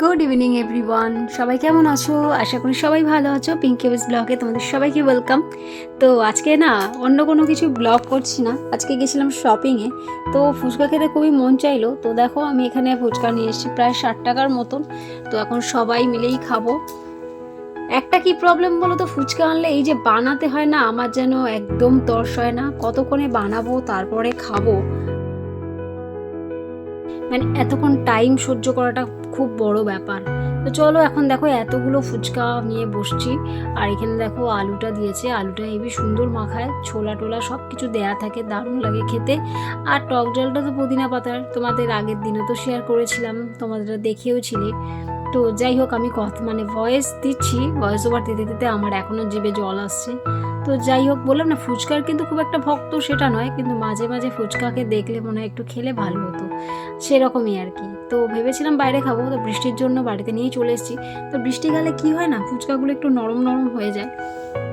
Good evening everyone সবাই কেমন আছো? আশা করি সবাই ভালো আছো। পিঙ্কি বেস ব্লগে তোমাদের সবাইকে ওয়েলকাম তো আজকে না, অন্য কোনো কিছু ব্লগ করছি না। আজকে গেছিলাম শপিংয়ে তো ফুচকা খেতে খুবই মন চাইলো। তো দেখো, আমি এখানে ফুচকা নিয়ে এসেছি প্রায় ষাট টাকার মতন। তো এখন সবাই মিলেই খাব। একটা কি প্রবলেম বলো তো ফুচকা আনলে এই যে বানাতে হয় না, আমার যেন একদম তর্স হয় না। কতক্ষণে বানাবো, তারপরে খাব। মানে এতক্ষণ টাইম সহ্য করাটা খুব বড় ব্যাপার। তো চলো এখন দেখো এতগুলো ফুচকা নিয়ে বসছি। আর এখানে দেখো আলুটা দিয়েছে। আলুটা হেবি সুন্দর মাখায়। ছোলা টোলা সব কিছু দেয়া থাকে, দারুণ লাগে খেতে। আর টক জলটা তো পুদিনা পাতার। তোমাদের আগের দিনও তো শেয়ার করেছিলাম, তোমাদের দেখেও ছিলে। তো যাই হোক, আমি কথা মানে ভয়েস দিচ্ছি। ভয়েস ওভার দিতে দিতে আমার এখনও জিভে জল আসছে। তো যাই হোক, বললাম না, ফুচকার কিন্তু খুব একটা ভক্ত সেটা নয়, কিন্তু মাঝে মাঝে ফুচকাকে দেখলে মনে হয় একটু খেলে ভালো হতো, সেরকমই আর কি। তো ভেবেছিলাম বাইরে খাব, তো বৃষ্টির জন্য বাড়িতে নিয়েই চলে এসেছি। তো বৃষ্টি গেলে কি হয় না, ফুচকাগুলো একটু নরম নরম হয়ে যায়।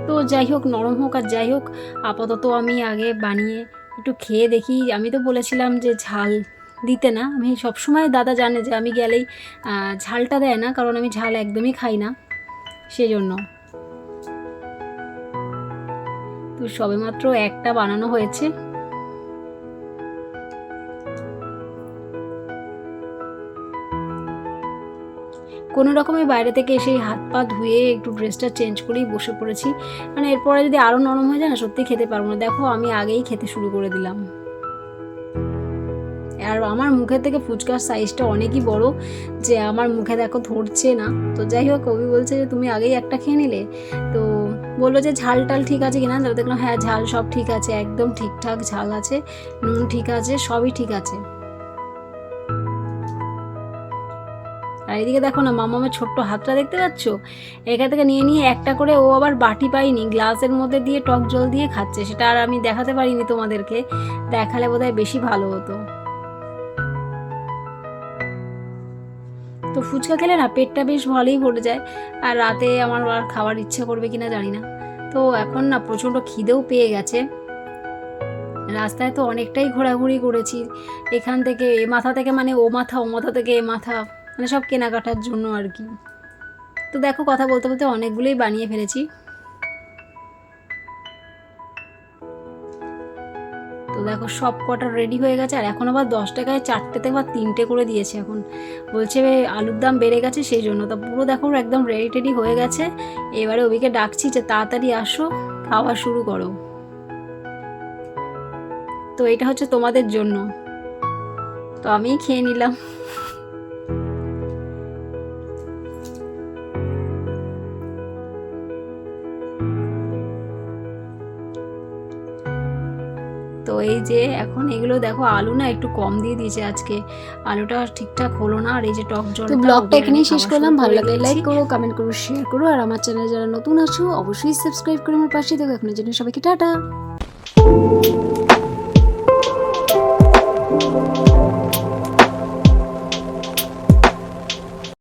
তো যাই হোক, নরম হোক আর যাই হোক, আপাতত আমি আগে বানিয়ে একটু খেয়ে দেখি। আমি তো বলেছিলাম যে ঝাল দিতে না, আমি সবসময় দাদা জানে যে আমি গেলেই ঝালটা দেয় না, কারণ আমি ঝাল একদমই খাই না, সেজন্য। সবেমাত্র একটা বানানো হয়েছে। কোনো রকমে বাইরে থেকে এসে হাত পা ধুয়ে একটু ড্রেসটা চেঞ্জ করেই বসে পড়েছি। মানে এরপরে যদি আরও নরম হয়ে যায় না, সত্যি খেতে পারব না। দেখো, আমি আগেই খেতে শুরু করে দিলাম। আর আমার মুখের থেকে ফুচকার সাইজটা অনেকই বড় যে আমার মুখে দেখো ধরছে না। তো যাই হোক কবি বলছে যে, তুমি আগেই একটা খেয়ে নিলে? তো বলল যে ঝাল টাল ঠিক আছে কিনা? তারপর দেখলাম হ্যাঁ ঝাল সব ঠিক আছে, একদম ঠিকঠাক ঝাল আছে, নুন ঠিক আছে, সবই ঠিক আছে। আর এদিকে দেখো না মামা মামামের ছোট্ট হাতটা দেখতে পাচ্ছ? এখান থেকে নিয়ে নিয়ে একটা করে ও আবার বাটি পাইনি গ্লাসের মধ্যে দিয়ে টক জল দিয়ে খাচ্ছে। সেটা আর আমি দেখাতে পারিনি তোমাদেরকে, দেখালে বোধহয় বেশি ভালো হতো। তো ফুচকা খেলে না পেটটা বেশ ভালোই ভরে যায়। আর রাতে আমার আর খাওয়ার ইচ্ছা করবে কিনা জানি না। তো এখন না প্রচণ্ড খিদেও পেয়ে গেছে। রাস্তায় তো অনেকটাই ঘোরাঘুরি করেছি। এখান থেকে এ মাথা থেকে মানে ও মাথা ও মাথা থেকে এ মাথা মানে সব কেনাকাটার জন্য আর কি। তো দেখো কথা বলতে বলতে অনেকগুলোই বানিয়ে ফেলেছি। দেখো সব কটা রেডি হয়ে গেছে, আর এখন আবার দশ টাকায় চারটে থেকে আবার তিনটে করে দিয়েছে এখন। বলছে আলুর দাম বেড়ে গেছে সেই জন্য। তা পুরো দেখো একদম রেডি টেডি হয়ে গেছে। এবারে ওবিকে ডাকছি যে তাড়াতাড়ি আসো, খাওয়া শুরু করো। তো এটা হচ্ছে তোমাদের জন্য। তো আমি খেয়ে নিলাম। তো এই যে এখন এগুলো দেখো আলু না একটু কম দিয়ে দিয়েছে আজকে। আলুটা ঠিকঠাক হলো না আর এই যে টক জল তো ব্লগটা এখানেই শেষ করলাম। ভালো লাগলে লাইক করো কমেন্ট করো শেয়ার করো আর আমার চ্যানেলে যারা নতুন আছো অবশ্যই সাবস্ক্রাইব করে আমার পাশে দেখো এখনের জন্য সবাইকে টাটা।